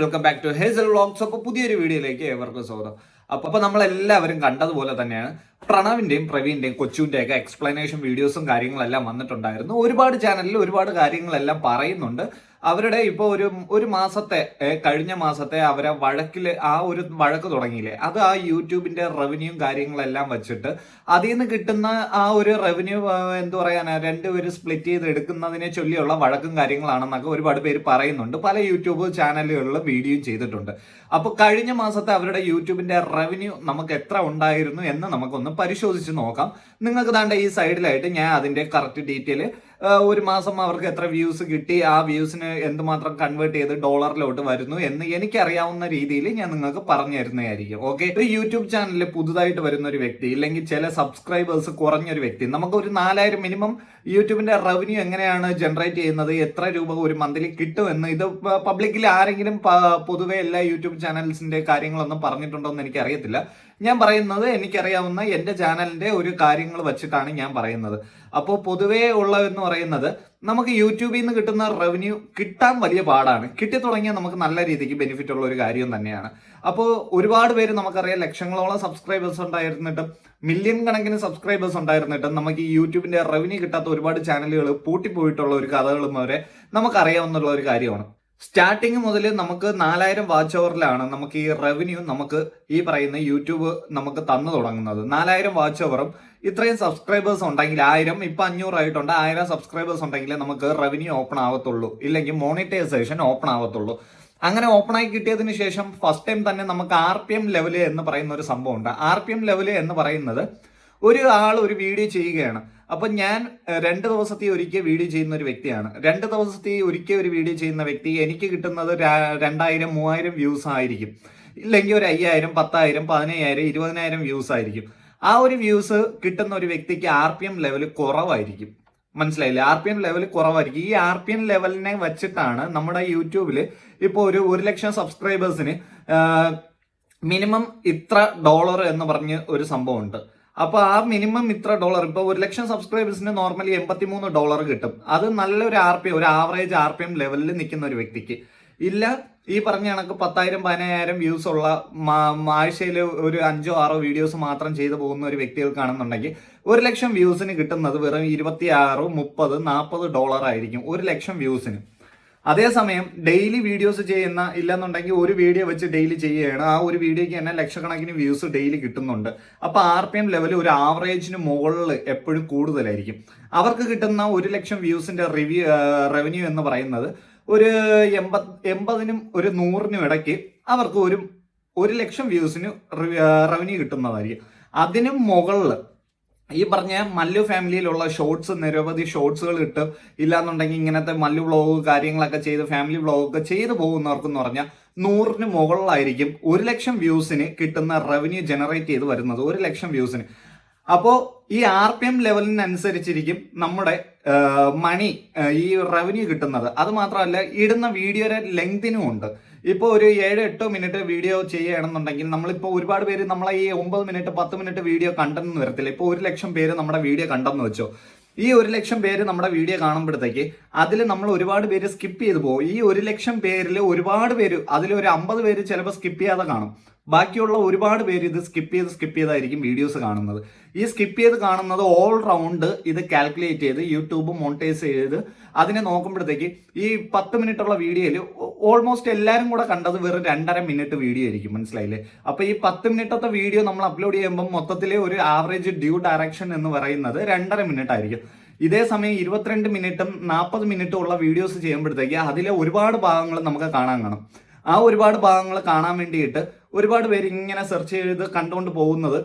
Welcome back to Hazel vlogs അപ്പോൾ പുതിയൊരു വീഡിയോയിലേക്ക് ഏവർക്കും സ്വാഗതം. അപ്പോൾ അപ്പോൾ നമ്മളെല്ലാവരും കണ്ടതുപോലെ തന്നെയാണ് പ്രണവിന്റെയും പ്രവീന്റെയും കൊച്ചുവിന്റെയും ഒക്കെ എക്സ്പ്ലനേഷൻ വീഡിയോസും കാര്യങ്ങളെല്ലാം വന്നിട്ടുണ്ടായിരുന്നു. ഒരുപാട് ചാനലിൽ ഒരുപാട് കാര്യങ്ങളെല്ലാം പറയുന്നുണ്ട്. അവരുടെ ഇപ്പോൾ ഒരു ഒരു മാസത്തെ കഴിഞ്ഞ മാസത്തെ അവരെ വഴക്കിൽ ആ ഒരു വഴക്ക് തുടങ്ങിയില്ലേ? അത് ആ യൂട്യൂബിന്റെ റവന്യൂയും കാര്യങ്ങളെല്ലാം വെച്ചിട്ട് അതിൽ നിന്ന് കിട്ടുന്ന ആ ഒരു റവന്യൂ എന്ത് പറയാനാ രണ്ടുപേര് സ്പ്ലിറ്റ് ചെയ്ത് എടുക്കുന്നതിനെ ചൊല്ലിയുള്ള വഴക്കും കാര്യങ്ങളാണെന്നൊക്കെ ഒരുപാട് പേര് പറയുന്നുണ്ട്. പല യൂട്യൂബ് ചാനലുകളിലും വീഡിയോ ചെയ്തിട്ടുണ്ട്. അപ്പോൾ കഴിഞ്ഞ മാസത്തെ അവരുടെ യൂട്യൂബിന്റെ റവന്യൂ നമുക്ക് എത്ര ഉണ്ടായിരുന്നു എന്ന് നമുക്കൊന്ന് പരിശോധിച്ച് നോക്കാം. നിങ്ങൾക്ക് താണ്ട ഈ സൈഡിലായിട്ട് ഞാൻ അതിന്റെ കറക്റ്റ് ഡീറ്റെയിൽ ഒരു മാസം അവർക്ക് എത്ര വ്യൂസ് കിട്ടി ആ വ്യൂസിന് എന്തുമാത്രം കൺവേർട്ട് ചെയ്ത് ഡോളറിലോട്ട് വരുന്നു എന്ന് എനിക്കറിയാവുന്ന രീതിയിൽ ഞാൻ നിങ്ങൾക്ക് പറഞ്ഞു തരുന്നതായിരിക്കും ഓക്കെ ഒരു യൂട്യൂബ് ചാനലിൽ പുതുതായിട്ട് വരുന്ന ഒരു വ്യക്തി ഇല്ലെങ്കിൽ ചില സബ്സ്ക്രൈബേഴ്സ് കുറഞ്ഞൊരു വ്യക്തി നമുക്ക് ഒരു നാലായിരം മിനിമം യൂട്യൂബിന്റെ റവന്യൂ എങ്ങനെയാണ് ജനറേറ്റ് ചെയ്യുന്നത് എത്ര രൂപ ഒരു മന്ത്ലി കിട്ടുമെന്ന് ഇത് പബ്ലിക്കിൽ ആരെങ്കിലും പൊതുവെ എല്ലാ യൂട്യൂബ് ചാനൽസിന്റെ കാര്യങ്ങളൊന്നും പറഞ്ഞിട്ടുണ്ടോ എന്ന് എനിക്ക് അറിയത്തില്ല ഞാൻ പറയുന്നത് എനിക്കറിയാവുന്ന എന്റെ ചാനലിന്റെ ഒരു കാര്യങ്ങൾ വെച്ചിട്ടാണ് ഞാൻ പറയുന്നത്. അപ്പോൾ പൊതുവേ ഉള്ളതെന്ന് പറയുന്നത് നമുക്ക് യൂട്യൂബിൽ നിന്ന് കിട്ടുന്ന റവന്യൂ കിട്ടാൻ വലിയ പാടാണ്. കിട്ടി തുടങ്ങിയാൽ നമുക്ക് നല്ല രീതിക്ക് ബെനിഫിറ്റ് ഉള്ള ഒരു കാര്യം തന്നെയാണ്. അപ്പോൾ ഒരുപാട് പേര് നമുക്കറിയാം ലക്ഷങ്ങളോളം സബ്സ്ക്രൈബേഴ്സ് ഉണ്ടായിരുന്നിട്ടും മില്യൺ കണക്കിന് സബ്സ്ക്രൈബേഴ്സ് ഉണ്ടായിരുന്നിട്ടും നമുക്ക് ഈ യൂട്യൂബിന്റെ റവന്യൂ കിട്ടാത്ത ഒരുപാട് ചാനലുകൾ പൂട്ടിപ്പോയിട്ടുള്ള ഒരു കഥകളും വരെ നമുക്കറിയാവുന്ന ഒരു കാര്യമാണ്. സ്റ്റാർട്ടിങ് മുതൽ നമുക്ക് നാലായിരം വാച്ച് ഓവറിലാണ് നമുക്ക് ഈ റവന്യൂ നമുക്ക് ഈ പറയുന്ന യൂട്യൂബ് നമുക്ക് തന്നു തുടങ്ങുന്നത്. നാലായിരം വാച്ച് ഓവറും ഇത്രയും സബ്സ്ക്രൈബേഴ്സ് ഉണ്ടെങ്കിൽ ആയിരം ഇപ്പൊ അഞ്ഞൂറായിട്ടുണ്ട് ആയിരം സബ്സ്ക്രൈബേഴ്സ് ഉണ്ടെങ്കിൽ നമുക്ക് റവന്യൂ ഓപ്പൺ ആവത്തുള്ളൂ. ഇല്ലെങ്കിൽ മോണിറ്റൈസേഷൻ ഓപ്പൺ ആവത്തുള്ളൂ. അങ്ങനെ ഓപ്പൺ ആയി കിട്ടിയതിന് ശേഷം ഫസ്റ്റ് ടൈം തന്നെ നമുക്ക് ആർ പി എം ലെവൽ എന്ന് പറയുന്ന ഒരു സംഭവം ഉണ്ട് ആർ പി എം ലെവൽ എന്ന് പറയുന്നത് ഒരു ആൾ ഒരു വീഡിയോ ചെയ്യുകയാണ്. അപ്പൊ ഞാൻ രണ്ട് ദിവസത്തെ ഒരിക്കൽ വീഡിയോ ചെയ്യുന്ന ഒരു വ്യക്തിയാണ്. രണ്ട് ദിവസത്തെ ഒരിക്കൽ ഒരു വീഡിയോ ചെയ്യുന്ന വ്യക്തി എനിക്ക് കിട്ടുന്നത് രണ്ടായിരം മൂവായിരം വ്യൂസ് ആയിരിക്കും. ഇല്ലെങ്കിൽ ഒരു അയ്യായിരം പത്തായിരം പതിനയ്യായിരം ഇരുപതിനായിരം വ്യൂസ് ആയിരിക്കും. ആ ഒരു വ്യൂസ് കിട്ടുന്ന ഒരു വ്യക്തിക്ക് ആർ പി എം ലെവൽ കുറവായിരിക്കും. മനസ്സിലായില്ലേ? ആർ പി എം ലെവൽ കുറവായിരിക്കും. ഈ ആർ പി എം ലെവലിനെ വെച്ചിട്ടാണ് നമ്മുടെ യൂട്യൂബിൽ ഇപ്പോൾ ഒരു ഒരു ലക്ഷം സബ്സ്ക്രൈബേഴ്സിന് മിനിമം ഇത്ര ഡോളർ എന്ന് പറഞ്ഞ് ഒരു സംഭവം ഉണ്ട് അപ്പൊ ആ മിനിമം ഇത്ര ഡോളർ ഇപ്പൊ ഒരു ലക്ഷം സബ്സ്ക്രൈബേഴ്സിന് നോർമലി എൺപത്തി മൂന്ന് ഡോളർ കിട്ടും. അത് നല്ലൊരു ആർ പി ഒരു ആവറേജ് ആർ പി എം ലെവലിൽ നിൽക്കുന്ന ഒരു വ്യക്തിക്ക്. ഇല്ല ഈ പറഞ്ഞ കണക്ക് പത്തായിരം പതിനായിരം വ്യൂസ് ഉള്ള ആഴ്ചയിൽ ഒരു അഞ്ചോ ആറോ വീഡിയോസ് മാത്രം ചെയ്തു പോകുന്ന ഒരു വ്യക്തികൾക്കാണെന്നുണ്ടെങ്കിൽ ഒരു ലക്ഷം വ്യൂസിന് കിട്ടുന്നത് വെറും ഇരുപത്തി ആറ് മുപ്പത് നാൽപ്പത് ഡോളർ ആയിരിക്കും. ഒരു ലക്ഷം വ്യൂസിന് അതേസമയം ഡെയിലി വീഡിയോസ് ചെയ്യുന്ന ഇല്ലെന്നുണ്ടെങ്കിൽ ഒരു വീഡിയോ വെച്ച് ഡെയിലി ചെയ്യുകയാണ്. ആ ഒരു വീഡിയോയ്ക്ക് തന്നെ ലക്ഷക്കണക്കിന് വ്യൂസ് ഡെയിലി കിട്ടുന്നുണ്ട്. അപ്പോൾ ആർ പി എം ലെവൽ ഒരു ആവറേജിന് മുകളിൽ എപ്പോഴും കൂടുതലായിരിക്കും. അവർക്ക് കിട്ടുന്ന ഒരു ലക്ഷം വ്യൂസിന്റെ റിവ്യൂ റവന്യൂ എന്ന് പറയുന്നത് ഒരു എൺപത് എൺപതിനും ഒരു നൂറിനും ഇടയ്ക്ക് അവർക്ക് ഒരു ഒരു ലക്ഷം വ്യൂസിന് റവന്യൂ കിട്ടുന്നതായിരിക്കും. അതിനും മുകളിൽ ഈ പറഞ്ഞ മല്ലു ഫാമിലിയിലുള്ള ഷോർട്സ് നിരവധി ഷോർട്സുകൾ ഇട്ട് ഇല്ലാന്നുണ്ടെങ്കിൽ ഇങ്ങനത്തെ മല്ലു വ്ളോഗ് കാര്യങ്ങളൊക്കെ ചെയ്ത് ഫാമിലി വ്ളോഗ് ഒക്കെ ചെയ്തു പോകുന്നവർക്കെന്ന് പറഞ്ഞാൽ നൂറിന് മുകളിലായിരിക്കും ഒരു ലക്ഷം വ്യൂസിന് കിട്ടുന്ന റവന്യൂ ജനറേറ്റ് ചെയ്ത് വരുന്നത് ഒരു ലക്ഷം വ്യൂസിന്. അപ്പോൾ ഈ ആർ പി എം ലെവലിനനുസരിച്ചിരിക്കും നമ്മുടെ മണി ഈ റവന്യൂ കിട്ടുന്നത്. അത് മാത്രമല്ല ഇടുന്ന വീഡിയോയുടെ ലെങ്തിനും ഉണ്ട്. ഇപ്പോൾ ഒരു ഏഴ് എട്ടോ മിനിറ്റ് വീഡിയോ ചെയ്യുകയാണെന്നുണ്ടെങ്കിൽ നമ്മളിപ്പോൾ ഒരുപാട് പേര് നമ്മളെ ഈ ഒമ്പത് മിനിറ്റ് പത്ത് മിനിറ്റ് വീഡിയോ കണ്ടെന്ന് വരത്തില്ല. ഇപ്പോൾ ഒരു ലക്ഷം പേര് നമ്മുടെ വീഡിയോ കണ്ടെന്ന് വെച്ചോ. ഈ ഒരു ലക്ഷം പേര് നമ്മുടെ വീഡിയോ കാണുമ്പോഴത്തേക്ക് അതിൽ നമ്മൾ ഒരുപാട് പേര് സ്കിപ്പ് ചെയ്ത് പോകും. ഈ ഒരു ലക്ഷം പേരിൽ ഒരുപാട് പേര് അതിൽ ഒരു അമ്പത് പേര് ചിലപ്പോൾ സ്കിപ്പ് ചെയ്യാതെ കാണും. ബാക്കിയുള്ള ഒരുപാട് പേര് ഇത് സ്കിപ്പ് ചെയ്ത് സ്കിപ്പ് ചെയ്തായിരിക്കും വീഡിയോസ് കാണുന്നത്. ഈ സ്കിപ്പ് ചെയ്ത് കാണുന്നത് ഓൾ റൗണ്ട് ഇത് കാൽക്കുലേറ്റ് ചെയ്ത് യൂട്യൂബ് മോണിറ്റൈസ് ചെയ്ത് അതിനെ നോക്കുമ്പോഴത്തേക്ക് ഈ പത്ത് മിനിറ്റ് ഉള്ള വീഡിയോയിൽ ഓൾമോസ്റ്റ് എല്ലാവരും കൂടെ കണ്ടത് വെറും രണ്ടര മിനിറ്റ് വീഡിയോ ആയിരിക്കും മനസ്സിലായില്ലേ? അപ്പോൾ ഈ പത്ത് മിനിറ്റത്തെ വീഡിയോ നമ്മൾ അപ്ലോഡ് ചെയ്യുമ്പോൾ മൊത്തത്തിലെ ഒരു ആവറേജ് ഡ്യൂ ഡയറക്ഷൻ എന്ന് പറയുന്നത് രണ്ടര മിനിറ്റ് ആയിരിക്കും. ഇതേ സമയം ഇരുപത്തിരണ്ട് മിനിറ്റും നാൽപ്പത് മിനിറ്റും ഉള്ള വീഡിയോസ് ചെയ്യുമ്പോഴത്തേക്ക് അതിലെ ഒരുപാട് ഭാഗങ്ങൾ നമുക്ക് കാണാൻ കാണും. ആ ഒരുപാട് ഭാഗങ്ങൾ കാണാൻ വേണ്ടിയിട്ട് ഒരുപാട് പേര് ഇങ്ങനെ സെർച്ച് ചെയ്ത് കണ്ടുകൊണ്ട് പോകുന്നത്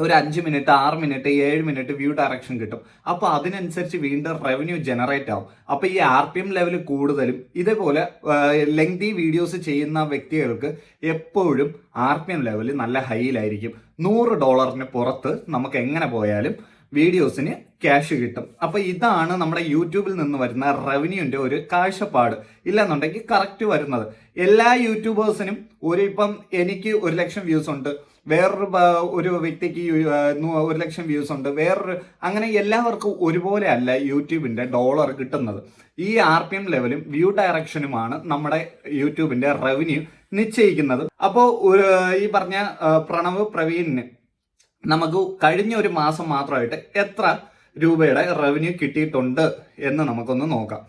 ഒരു അഞ്ച് മിനിറ്റ് ആറ് മിനിറ്റ് ഏഴ് മിനിറ്റ് വ്യൂ ഡയറക്ഷൻ കിട്ടും. അപ്പോൾ അതിനനുസരിച്ച് വീണ്ടും റവന്യൂ ജനറേറ്റ് ആവും. അപ്പോൾ ഈ ആർ പി എം ലെവൽ കൂടുതലും ഇതേപോലെ ലെങ്തി വീഡിയോസ് ചെയ്യുന്ന വ്യക്തികൾക്ക് എപ്പോഴും ആർ പി എം ലെവൽ നല്ല ഹൈയിലായിരിക്കും നൂറ് ഡോളറിന് പുറത്ത് നമുക്ക് എങ്ങനെ പോയാലും വീഡിയോസിന് ക്യാഷ് കിട്ടും. അപ്പൊ ഇതാണ് നമ്മുടെ യൂട്യൂബിൽ നിന്ന് വരുന്ന റവന്യൂന്റെ ഒരു കാഴ്ചപ്പാട്. ഇല്ലെന്നുണ്ടെങ്കിൽ കറക്റ്റ് വരുന്നത്. എല്ലാ യൂട്യൂബേഴ്സിനും ഒരു ഇപ്പം എനിക്ക് ഒരു ലക്ഷം വ്യൂസ് ഉണ്ട്. വേറൊരു ഒരു വ്യക്തിക്ക് ഒരു ലക്ഷം വ്യൂസ് ഉണ്ട്. വേറൊരു അങ്ങനെ എല്ലാവർക്കും ഒരുപോലെ അല്ല യൂട്യൂബിന്റെ ഡോളർ കിട്ടുന്നത്. ഈ ആർ പി എം ലെവലും വ്യൂ ഡയറക്ഷനുമാണ് നമ്മുടെ യൂട്യൂബിന്റെ റവന്യൂ നിശ്ചയിക്കുന്നത്. അപ്പോൾ ഈ പറഞ്ഞ പ്രണവ് പ്രവീണിന് നമുക്ക് കഴിഞ്ഞ ഒരു മാസം മാത്രമായിട്ട് എത്ര രൂപയുടെ റവന്യൂ കിട്ടിയിട്ടുണ്ട് എന്ന് നമുക്കൊന്ന് നോക്കാം.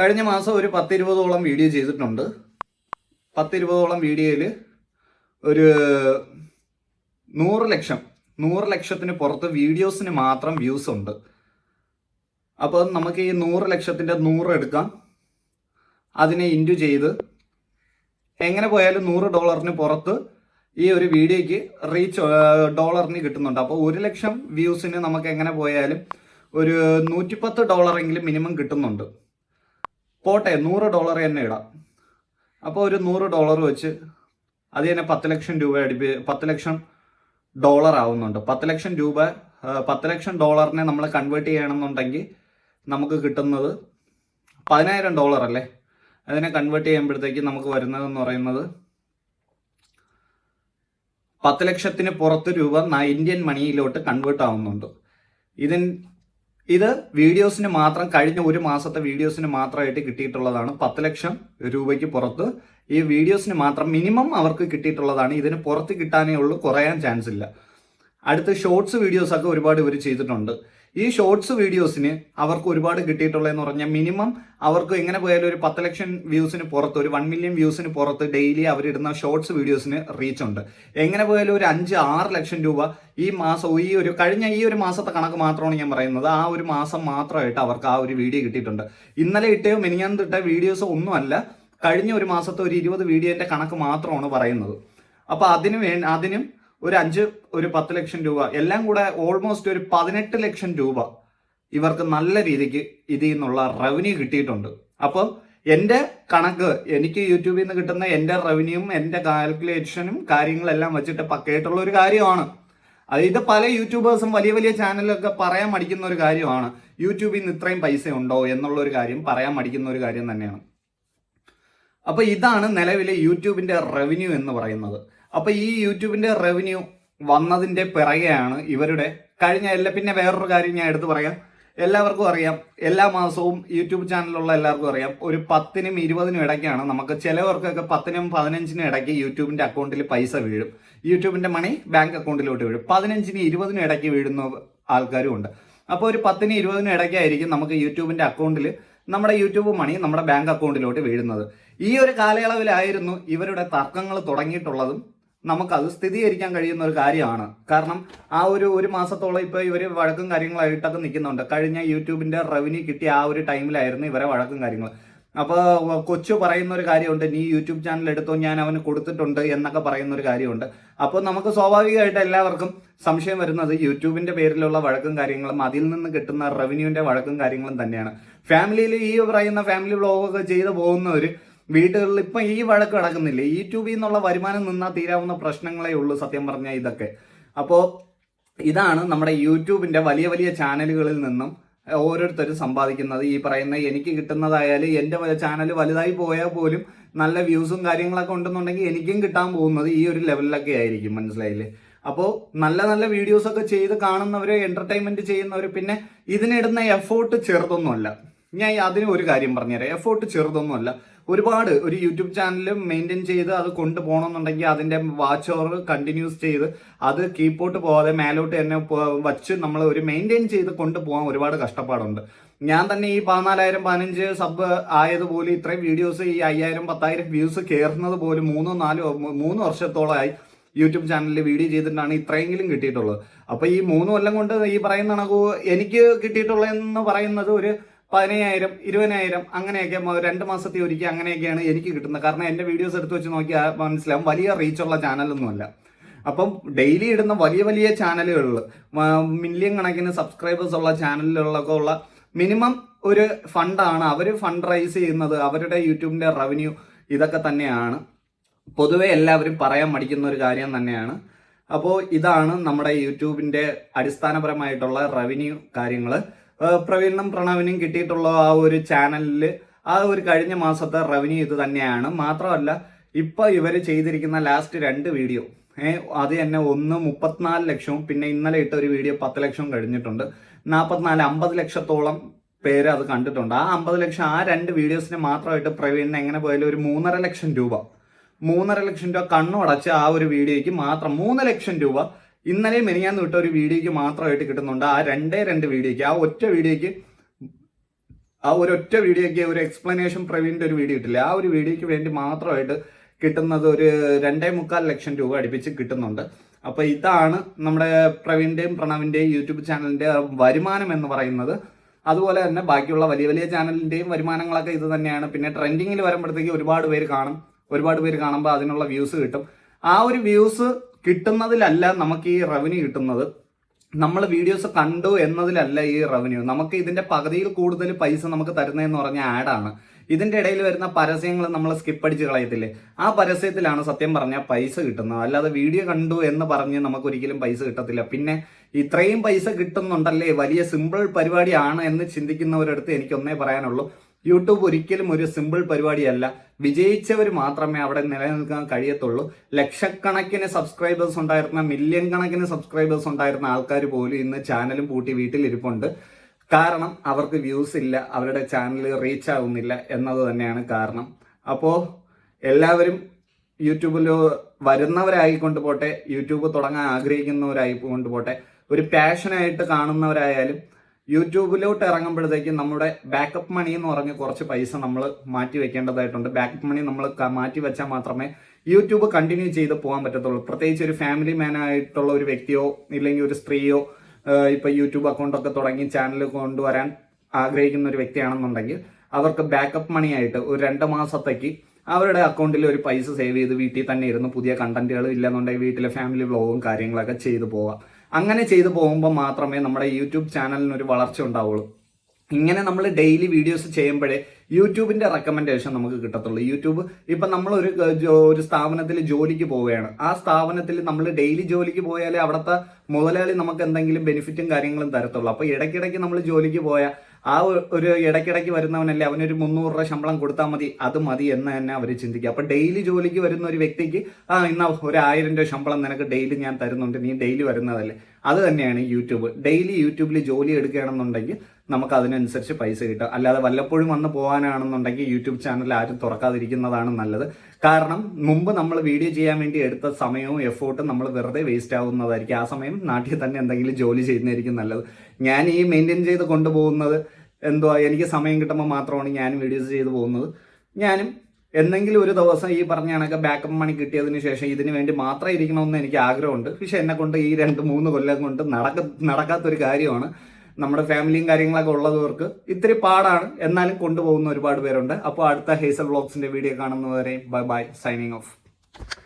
കഴിഞ്ഞ മാസം ഒരു പത്തിരുപതോളം വീഡിയോ ചെയ്തിട്ടുണ്ട്. പത്തിരുപതോളം വീഡിയോയിൽ ഒരു നൂറ് ലക്ഷം നൂറ് ലക്ഷത്തിന് പുറത്ത് വീഡിയോസിന് മാത്രം വ്യൂസ് ഉണ്ട്. അപ്പോൾ നമുക്ക് ഈ നൂറ് ലക്ഷത്തിന്റെ നൂറ് എടുക്കാം. അതിനെ ഇന്റു ചെയ്ത് എങ്ങനെ പോയാലും നൂറ് ഡോളറിന് പുറത്ത് ഈ ഒരു വീഡിയോയ്ക്ക് റീച്ച് ഡോളറിന് കിട്ടുന്നുണ്ട്. അപ്പോൾ ഒരു ലക്ഷം വ്യൂസിന് നമുക്ക് എങ്ങനെ പോയാലും ഒരു നൂറ്റിപ്പത്ത് ഡോളറെങ്കിലും മിനിമം കിട്ടുന്നുണ്ട്. പോട്ടെ നൂറ് ഡോളർ തന്നെ ഇടാം. അപ്പോൾ ഒരു നൂറ് ഡോളർ വെച്ച് അത് തന്നെ പത്ത് ലക്ഷം രൂപ അടിപ്പി പത്ത് ലക്ഷം ഡോളർ ആവുന്നുണ്ട്. പത്ത് ലക്ഷം രൂപ പത്ത് ലക്ഷം ഡോളറിനെ നമ്മൾ കൺവേർട്ട് ചെയ്യണമെന്നുണ്ടെങ്കിൽ നമുക്ക് കിട്ടുന്നത് പതിനായിരം ഡോളർ അല്ലേ അതിനെ കൺവേർട്ട് ചെയ്യുമ്പോഴത്തേക്ക് നമുക്ക് വരുന്നതെന്ന് പറയുന്നത് പത്ത് ലക്ഷത്തിന് പുറത്ത് രൂപ ഇന്ത്യൻ മണിയിലോട്ട് കൺവേർട്ട് ആവുന്നുണ്ട്. ഇതിൻ ഇത് വീഡിയോസിന് മാത്രം കഴിഞ്ഞ ഒരു മാസത്തെ വീഡിയോസിന് മാത്രമായിട്ട് കിട്ടിയിട്ടുള്ളതാണ് പത്ത് ലക്ഷം രൂപയ്ക്ക് പുറത്ത്. ഈ വീഡിയോസിന് മാത്രം മിനിമം അവർക്ക് കിട്ടിയിട്ടുള്ളതാണ്. ഇതിന് പുറത്ത് കിട്ടാനേ ഉള്ളൂ കുറയാൻ ചാൻസ് ഇല്ല. അടുത്ത് ഷോർട്സ് വീഡിയോസ് ഒക്കെ ഒരുപാട് ഇവർ ചെയ്തിട്ടുണ്ട്. ഈ ഷോർട്സ് വീഡിയോസിന് അവർക്ക് ഒരുപാട് കിട്ടിയിട്ടുള്ളതെന്ന് പറഞ്ഞാൽ മിനിമം അവർക്ക് എങ്ങനെ പോയാലും ഒരു പത്ത് ലക്ഷം വ്യൂസിന് പുറത്ത് ഒരു വൺ മില്യൺ വ്യൂസിന് പുറത്ത് ഡെയിലി അവരിടുന്ന ഷോർട്സ് വീഡിയോസിന് റീച്ച് ഉണ്ട്. എങ്ങനെ പോയാലും ഒരു അഞ്ച് ആറ് ലക്ഷം രൂപ ഈ മാസം ഈ ഒരു കഴിഞ്ഞ ഈ ഒരു മാസത്തെ കണക്ക് മാത്രമാണ് ഞാൻ പറയുന്നത്. ആ ഒരു മാസം മാത്രമായിട്ട് അവർക്ക് ആ ഒരു വീഡിയോ കിട്ടിയിട്ടുണ്ട്. ഇന്നലെ ഇട്ടയോ മിനിഞ്ഞാന്ന് ഇട്ട വീഡിയോസ് ഒന്നുമല്ല കഴിഞ്ഞ ഒരു മാസത്തെ ഒരു ഇരുപത് വീഡിയോന്റെ കണക്ക് മാത്രമാണ് പറയുന്നത്. അപ്പൊ അതിന് വേ അതിനും ഒരു അഞ്ച് ഒരു പത്ത് ലക്ഷം രൂപ. എല്ലാം കൂടെ ഓൾമോസ്റ്റ് ഒരു പതിനെട്ട് ലക്ഷം രൂപ ഇവർക്ക് നല്ല രീതിക്ക് ഇതിൽ നിന്നുള്ള റവന്യൂ കിട്ടിയിട്ടുണ്ട്. അപ്പോൾ എന്റെ കണക്ക് എനിക്ക് യൂട്യൂബിൽ നിന്ന് കിട്ടുന്ന എന്റെ റവന്യൂവും എന്റെ കാൽക്കുലേഷനും കാര്യങ്ങളെല്ലാം വെച്ചിട്ട് പക്കയായിട്ടുള്ള ഒരു കാര്യമാണ്. ഇത് പല യൂട്യൂബേഴ്സും വലിയ വലിയ ചാനലൊക്കെ പറയാൻ മടിക്കുന്ന ഒരു കാര്യമാണ്. യൂട്യൂബിൽ നിന്ന് ഇത്രയും പൈസ ഉണ്ടോ എന്നുള്ള ഒരു കാര്യം പറയാൻ മടിക്കുന്ന ഒരു കാര്യം തന്നെയാണ്. അപ്പോൾ ഇതാണ് നിലവിലെ യൂട്യൂബിന്റെ റവന്യൂ എന്ന് പറയുന്നത്. അപ്പൊ ഈ യൂട്യൂബിന്റെ റവന്യൂ വന്നതിന്റെ പിറകെയാണ് ഇവരുടെ കഴിഞ്ഞ എല്ലാ പിന്നെ വേറൊരു കാര്യം ഞാൻ എടുത്തു പറയാം. എല്ലാവർക്കും അറിയാം എല്ലാ മാസവും യൂട്യൂബ് ചാനലുള്ള എല്ലാവർക്കും അറിയാം. ഒരു പത്തിനും ഇരുപതിനും ഇടയ്ക്കാണ് നമുക്ക് ചിലവർക്കൊക്കെ പത്തിനും പതിനഞ്ചിനും ഇടയ്ക്ക് യൂട്യൂബിന്റെ അക്കൗണ്ടിൽ പൈസ വീഴും. യൂട്യൂബിന്റെ മണി ബാങ്ക് അക്കൗണ്ടിലോട്ട് വീഴും. പതിനഞ്ചിനും ഇരുപതിനും ഇടയ്ക്ക് വീഴുന്ന ആൾക്കാരും ഉണ്ട്. അപ്പോൾ ഒരു പത്തിനും ഇരുപതിനും ഇടയ്ക്കായിരിക്കും നമുക്ക് യൂട്യൂബിന്റെ അക്കൗണ്ടിൽ നമ്മുടെ യൂട്യൂബ് മണി നമ്മുടെ ബാങ്ക് അക്കൗണ്ടിലോട്ട് വീഴുന്നത്. ഈ ഒരു കാലയളവിലായിരുന്നു ഇവരുടെ തർക്കങ്ങൾ തുടങ്ങിയിട്ടുള്ളതും നമുക്കത് സ്ഥിരീകരിക്കാൻ കഴിയുന്ന ഒരു കാര്യമാണ്. കാരണം ആ ഒരു ഒരു മാസത്തോളം ഇപ്പോൾ ഇവർ വഴക്കും കാര്യങ്ങളായിട്ടൊക്കെ നിൽക്കുന്നുണ്ട്. കഴിഞ്ഞ യൂട്യൂബിന്റെ റവന്യൂ കിട്ടിയ ആ ഒരു ടൈമിലായിരുന്നു ഇവരെ വഴക്കും കാര്യങ്ങൾ അപ്പോൾ കൊച്ചു പറയുന്ന ഒരു കാര്യമുണ്ട് നീ യൂട്യൂബ് ചാനൽ എടുത്തോ ഞാൻ അവന് കൊടുത്തിട്ടുണ്ട് എന്നൊക്കെ പറയുന്ന ഒരു കാര്യമുണ്ട്. അപ്പോൾ നമുക്ക് സ്വാഭാവികമായിട്ട് എല്ലാവർക്കും സംശയം വരുന്നത് യൂട്യൂബിന്റെ പേരിലുള്ള വഴക്കും കാര്യങ്ങളും അതിൽ നിന്ന് കിട്ടുന്ന റവന്യൂവിന്റെ വഴക്കും കാര്യങ്ങളും തന്നെയാണ്. ഫാമിലിയിൽ ഈ പറയുന്ന ഫാമിലി വ്ളോഗൊക്കെ ചെയ്തു പോകുന്നവർ വീടുകളിൽ ഇപ്പം ഈ വഴക്ക് നടക്കുന്നില്ലേ? യൂട്യൂബിൽ നിന്നുള്ള വരുമാനം നിന്നാൽ തീരാവുന്ന പ്രശ്നങ്ങളേ ഉള്ളൂ സത്യം പറഞ്ഞാൽ ഇതൊക്കെ. അപ്പോൾ ഇതാണ് നമ്മുടെ യൂട്യൂബിന്റെ വലിയ വലിയ ചാനലുകളിൽ നിന്നും ഓരോരുത്തരും സമ്പാദിക്കുന്നത്. ഈ പറയുന്ന എനിക്ക് കിട്ടുന്നതായാലും എന്റെ ചാനൽ വലുതായി പോയാൽ പോലും നല്ല വ്യൂസും കാര്യങ്ങളൊക്കെ ഉണ്ടെന്നുണ്ടെങ്കിൽ എനിക്കും കിട്ടാൻ പോകുന്നത് ഈ ഒരു ലെവലിലൊക്കെ ആയിരിക്കും. മനസ്സിലായില്ലേ? അപ്പോൾ നല്ല നല്ല വീഡിയോസ് ഒക്കെ ചെയ്ത് കാണുന്നവര് എന്റർടൈൻമെന്റ് ചെയ്യുന്നവര് പിന്നെ ഇതിനിടുന്ന എഫേർട്ട് ചെറുതൊന്നുമല്ല. ഞാൻ അതിന് ഒരു കാര്യം പറഞ്ഞുതരാം. എഫോർട്ട് ചെറുതൊന്നുമല്ല. ഒരുപാട് ഒരു യൂട്യൂബ് ചാനൽ മെയിന്റെയിൻ ചെയ്ത് അത് കൊണ്ടുപോകണമെന്നുണ്ടെങ്കിൽ അതിന്റെ വാച്ച് ഓവർ കണ്ടിന്യൂസ് ചെയ്ത് അത് കീപ്പോട്ട് പോകാതെ മേലോട്ട് തന്നെ വച്ച് നമ്മൾ ഒരു മെയിന്റെയിൻ ചെയ്ത് കൊണ്ടുപോകാൻ ഒരുപാട് കഷ്ടപ്പാടുണ്ട്. ഞാൻ തന്നെ ഈ പതിനാലായിരം പതിനഞ്ച് സബ് ആയതുപോലെ ഇത്രയും വീഡിയോസ് ഈ അയ്യായിരം പത്തായിരം വ്യൂസ് കയറുന്നത് പോലും മൂന്നോ നാലോ മൂന്ന് വർഷത്തോളമായി യൂട്യൂബ് ചാനലിൽ വീഡിയോ ചെയ്തിട്ടാണ് ഇത്രയെങ്കിലും കിട്ടിയിട്ടുള്ളത്. അപ്പോൾ ഈ മൂന്ന് കൊല്ലം കൊണ്ട് ഈ പറയുന്ന എനിക്ക് കിട്ടിയിട്ടുള്ളതെന്ന് പറയുന്നത് ഒരു പതിനയ്യായിരം ഇരുപതിനായിരം അങ്ങനെയൊക്കെ രണ്ട് മാസത്തെ ഒരുക്കി അങ്ങനെയൊക്കെയാണ് എനിക്ക് കിട്ടുന്നത്. കാരണം എന്റെ വീഡിയോസ് എടുത്ത് വെച്ച് നോക്കിയാൽ മനസ്സിലാവും വലിയ റീച്ചുള്ള ചാനലൊന്നുമല്ല അപ്പം ഡെയിലി ഇടുന്ന വലിയ വലിയ ചാനലുകളിൽ മില്യൺ കണക്കിന് സബ്സ്ക്രൈബേഴ്സ് ഉള്ള ചാനലുകളിലൊക്കെ ഉള്ള മിനിമം ഒരു ഫണ്ടാണ് അവർ ഫണ്ട് റൈസ് ചെയ്യുന്നത് അവരുടെ യൂട്യൂബിന്റെ റവന്യൂ ഇതൊക്കെ തന്നെയാണ്. പൊതുവെ എല്ലാവരും പറയാൻ മടിക്കുന്ന ഒരു കാര്യം തന്നെയാണ്. അപ്പോൾ ഇതാണ് നമ്മുടെ യൂട്യൂബിന്റെ അടിസ്ഥാനപരമായിട്ടുള്ള റവന്യൂ കാര്യങ്ങൾ പ്രവീണിനും പ്രണവിനും കിട്ടിയിട്ടുള്ള ആ ഒരു ചാനലിൽ ആ ഒരു കഴിഞ്ഞ മാസത്തെ റവന്യൂ ഇത് തന്നെയാണ്. മാത്രമല്ല ഇപ്പൊ ഇവർ ചെയ്തിരിക്കുന്ന ലാസ്റ്റ് രണ്ട് വീഡിയോ അത് തന്നെ ഒന്ന് മുപ്പത്തിനാല് ലക്ഷവും പിന്നെ ഇന്നലെ ഇട്ട ഒരു വീഡിയോ പത്ത് ലക്ഷവും കഴിഞ്ഞിട്ടുണ്ട്. നാൽപ്പത്തിനാല് അമ്പത് ലക്ഷത്തോളം പേര് അത് കണ്ടിട്ടുണ്ട്. ആ അമ്പത് ലക്ഷം ആ രണ്ട് വീഡിയോസിന് മാത്രമായിട്ട് പ്രവീണിന് എങ്ങനെ പോയാലും ഒരു മൂന്നര ലക്ഷം രൂപ. മൂന്നര ലക്ഷം രൂപ കണ്ണുടച്ച് ആ ഒരു വീഡിയോയ്ക്ക് മാത്രം മൂന്ന് ലക്ഷം രൂപ ഇന്നലെ മെനിയാന്ന് വിട്ട ഒരു വീഡിയോയ്ക്ക് മാത്രമായിട്ട് കിട്ടുന്നുണ്ട്. ആ രണ്ടേ രണ്ട് വീഡിയോയ്ക്ക് ആ ഒറ്റ വീഡിയോയ്ക്ക് ആ ഒരു ഒറ്റ വീഡിയോയ്ക്ക് ഒരു എക്സ്പ്ലനേഷൻ പ്രവീണിന്റെ ഒരു വീഡിയോ കിട്ടില്ല. ആ ഒരു വീഡിയോയ്ക്ക് വേണ്ടി മാത്രമായിട്ട് കിട്ടുന്നത് ഒരു രണ്ടേ മുക്കാൽ ലക്ഷം രൂപ അടുപ്പിച്ച് കിട്ടുന്നുണ്ട്. അപ്പോൾ ഇതാണ് നമ്മുടെ പ്രവീണിന്റെയും പ്രണവിന്റെയും യൂട്യൂബ് ചാനലിന്റെ വരുമാനം എന്ന് പറയുന്നത്. അതുപോലെ തന്നെ ബാക്കിയുള്ള വലിയ വലിയ ചാനലിന്റെയും വരുമാനങ്ങളൊക്കെ ഇത് തന്നെയാണ്. പിന്നെ ട്രെൻഡിങ്ങിൽ വരുമ്പോഴത്തേക്ക് ഒരുപാട് പേര് കാണും. ഒരുപാട് പേര് കാണുമ്പോൾ അതിനുള്ള വ്യൂസ് കിട്ടും. ആ ഒരു വ്യൂസ് കിട്ടുന്നതിലല്ല നമുക്ക് ഈ റവന്യൂ കിട്ടുന്നത്. നമ്മൾ വീഡിയോസ് കണ്ടു എന്നതിലല്ല ഈ റവന്യൂ നമുക്ക് ഇതിന്റെ പകുതിയിൽ കൂടുതൽ പൈസ നമുക്ക് തരുന്നതെന്ന് പറഞ്ഞ ആഡാണ് ഇതിന്റെ ഇടയിൽ വരുന്ന പരസ്യങ്ങൾ നമ്മൾ സ്കിപ്പ് അടിച്ച് കളയത്തില്ലേ? ആ പരസ്യത്തിലാണ് സത്യം പറഞ്ഞാൽ പൈസ കിട്ടുന്നത്. അല്ലാതെ വീഡിയോ കണ്ടു എന്ന് പറഞ്ഞ് നമുക്ക് ഒരിക്കലും പൈസ കിട്ടത്തില്ല. പിന്നെ ഇത്രയും പൈസ കിട്ടുന്നുണ്ടല്ലേ? വലിയ സിമ്പിൾ പരിപാടിയാണ് എന്ന് ചിന്തിക്കുന്നവരടുത്ത് എനിക്കൊന്നേ പറയാനുള്ളൂ. യൂട്യൂബ് ഒരിക്കലും ഒരു സിമ്പിൾ പരിപാടിയല്ല. വിജയിച്ചവർ മാത്രമേ അവിടെ നിലനിൽക്കാൻ കഴിയത്തുള്ളൂ. ലക്ഷക്കണക്കിന് സബ്സ്ക്രൈബേഴ്സ് ഉണ്ടായിരുന്ന മില്യൺ കണക്കിന് സബ്സ്ക്രൈബേഴ്സ് ഉണ്ടായിരുന്ന ആൾക്കാർ പോലും ഇന്ന് ചാനലും പൂട്ടി വീട്ടിലിരിപ്പുണ്ട്. കാരണം അവർക്ക് വ്യൂസ് ഇല്ല അവരുടെ ചാനൽ റീച്ച് ആവുന്നില്ല എന്നത് തന്നെയാണ് കാരണം. അപ്പോൾ എല്ലാവരും യൂട്യൂബിൽ വരുന്നവരായിക്കൊണ്ട് പോട്ടെ യൂട്യൂബ് തുടങ്ങാൻ ആഗ്രഹിക്കുന്നവരായി കൊണ്ട് പോട്ടെ ഒരു പാഷനായിട്ട് കാണുന്നവരായാലും യൂട്യൂബിലോട്ട് ഇറങ്ങുമ്പോഴത്തേക്കും നമ്മുടെ ബാക്കപ്പ് മണി എന്ന് പറഞ്ഞ് കുറച്ച് പൈസ നമ്മൾ മാറ്റി വെക്കേണ്ടതായിട്ടുണ്ട്. ബാക്കപ്പ് മണി നമ്മൾ മാറ്റി വെച്ചാൽ മാത്രമേ യൂട്യൂബ് കണ്ടിന്യൂ ചെയ്ത് പോകാൻ പറ്റത്തുള്ളൂ. പ്രത്യേകിച്ച് ഒരു ഫാമിലി മാൻ ആയിട്ടുള്ള ഒരു വ്യക്തിയോ ഇല്ലെങ്കിൽ ഒരു സ്ത്രീയോ ഇപ്പൊ യൂട്യൂബ് അക്കൗണ്ട് ഒക്കെ തുടങ്ങി ചാനൽ കൊണ്ടുവരാൻ ആഗ്രഹിക്കുന്ന ഒരു വ്യക്തിയാണെന്നുണ്ടെങ്കിൽ അവർക്ക് ബാക്കപ്പ് മണി ആയിട്ട് ഒരു രണ്ട് മാസത്തേക്ക് അവരുടെ അക്കൗണ്ടിൽ ഒരു പൈസ സേവ് ചെയ്ത് വീട്ടിൽ തന്നെ ഇരുന്ന് പുതിയ കണ്ടന്റുകൾ ഇല്ലെന്നുണ്ടെങ്കിൽ വീട്ടിലെ ഫാമിലി വ്ളോഗും കാര്യങ്ങളൊക്കെ ചെയ്തു പോവാം. അങ്ങനെ ചെയ്തു പോകുമ്പോൾ മാത്രമേ നമ്മുടെ യൂട്യൂബ് ചാനലിന് ഒരു വളർച്ച ഉണ്ടാവുള്ളൂ. ഇങ്ങനെ നമ്മൾ ഡെയിലി വീഡിയോസ് ചെയ്യുമ്പോഴേ യൂട്യൂബിന്റെ റെക്കമെൻഡേഷൻ നമുക്ക് കിട്ടത്തുള്ളൂ. യൂട്യൂബ് ഇപ്പൊ നമ്മൾ ഒരു ഒരു സ്ഥാപനത്തിൽ ജോലിക്ക് പോവുകയാണ്. ആ സ്ഥാപനത്തിൽ നമ്മൾ ഡെയിലി ജോലിക്ക് പോയാലേ അവിടുത്തെ മുതലാളി നമുക്ക് എന്തെങ്കിലും ബെനിഫിറ്റും കാര്യങ്ങളും തരത്തുള്ളൂ. അപ്പോൾ ഇടയ്ക്കിടയ്ക്ക് നമ്മൾ ജോലിക്ക് പോയാൽ ആ ഒരു ഇടയ്ക്കിടയ്ക്ക് വരുന്നവനല്ലേ അവനൊരു മുന്നൂറ് രൂപ ശമ്പളം കൊടുത്താൽ മതി അത് മതി എന്ന് തന്നെ അവർ ചിന്തിക്കുക അപ്പം ഡെയിലി ജോലിക്ക് വരുന്ന ഒരു വ്യക്തിക്ക് ആ ഇന്ന ഒരു ആയിരം രൂപ ശമ്പളം നിനക്ക് ഡെയിലി ഞാൻ തരുന്നുണ്ട് നീ ഡെയിലി വരുന്നതല്ലേ. അത് തന്നെയാണ് യൂട്യൂബ്. ഡെയിലി യൂട്യൂബിൽ ജോലി എടുക്കുകയാണെന്നുണ്ടെങ്കിൽ നമുക്ക് അതിനനുസരിച്ച് പൈസ കിട്ടും അല്ലാതെ വല്ലപ്പോഴും വന്ന് പോകാനാണെന്നുണ്ടെങ്കിൽ യൂട്യൂബ് ചാനൽ ആരും തുറക്കാതിരിക്കുന്നതാണ് നല്ലത്. കാരണം മുമ്പ് നമ്മൾ വീഡിയോ ചെയ്യാൻ വേണ്ടി എടുത്ത സമയവും എഫോർട്ടും നമ്മൾ വെറുതെ വേസ്റ്റ് ആവുന്നതായിരിക്കും. ആ സമയം നാട്ടിൽ തന്നെ എന്തെങ്കിലും ജോലി ചെയ്യുന്നതായിരിക്കും നല്ലത്. ഞാൻ ഈ മെയിന്റെയിൻ ചെയ്ത് കൊണ്ടുപോകുന്നത് എന്തുവാ എനിക്ക് സമയം കിട്ടുമ്പോൾ മാത്രമാണ് ഞാൻ വീഡിയോസ് ചെയ്ത് പോകുന്നത്. ഞാനും എന്തെങ്കിലും ഒരു ദിവസം ഈ പറഞ്ഞ കണക്ക് ബാക്കപ്പ് മണി കിട്ടിയതിന് ശേഷം ഇതിന് വേണ്ടി മാത്രം ഇരിക്കണമെന്ന് എനിക്ക് ആഗ്രഹമുണ്ട്. പക്ഷെ എന്നെ കൊണ്ട് ഈ രണ്ട് മൂന്ന് കൊല്ലം കൊണ്ട് നടക്ക നടക്കാത്തൊരു കാര്യമാണ്. നമ്മുടെ ഫാമിലിയും കാര്യങ്ങളൊക്കെ ഉള്ളവർക്ക് ഇത്തിരി പാടാണ്. എന്നാലും കൊണ്ടുപോകുന്ന ഒരുപാട് പേരുണ്ട്. അപ്പോൾ അടുത്ത ഹേസൽ വ്ളോഗ്സിന്റെ വീഡിയോ കാണുന്നവരെയും ബൈ ബൈ സൈനിങ് ഓഫ്.